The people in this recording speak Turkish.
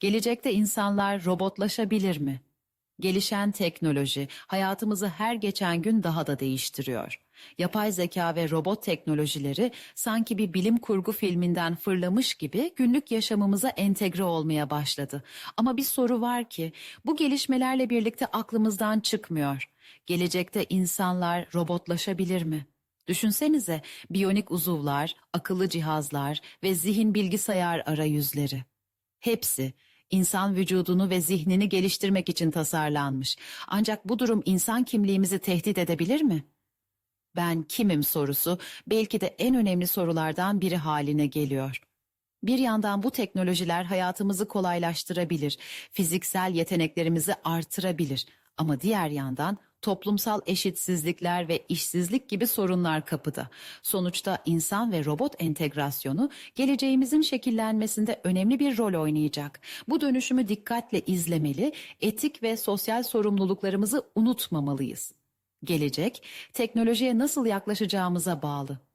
Gelecekte insanlar robotlaşabilir mi? Gelişen teknoloji hayatımızı her geçen gün daha da değiştiriyor. Yapay zeka ve robot teknolojileri sanki bir bilim kurgu filminden fırlamış gibi günlük yaşamımıza entegre olmaya başladı. Ama bir soru var ki bu gelişmelerle birlikte aklımızdan çıkmıyor. Gelecekte insanlar robotlaşabilir mi? Düşünsenize biyonik uzuvlar, akıllı cihazlar ve zihin bilgisayar arayüzleri. Hepsi insan vücudunu ve zihnini geliştirmek için tasarlanmış. Ancak bu durum insan kimliğimizi tehdit edebilir mi? Ben kimim sorusu belki de en önemli sorulardan biri haline geliyor. Bir yandan bu teknolojiler hayatımızı kolaylaştırabilir, fiziksel yeteneklerimizi artırabilir ama diğer yandan toplumsal eşitsizlikler ve işsizlik gibi sorunlar kapıda. Sonuçta insan ve robot entegrasyonu geleceğimizin şekillenmesinde önemli bir rol oynayacak. Bu dönüşümü dikkatle izlemeli, etik ve sosyal sorumluluklarımızı unutmamalıyız. Gelecek, teknolojiye nasıl yaklaşacağımıza bağlı.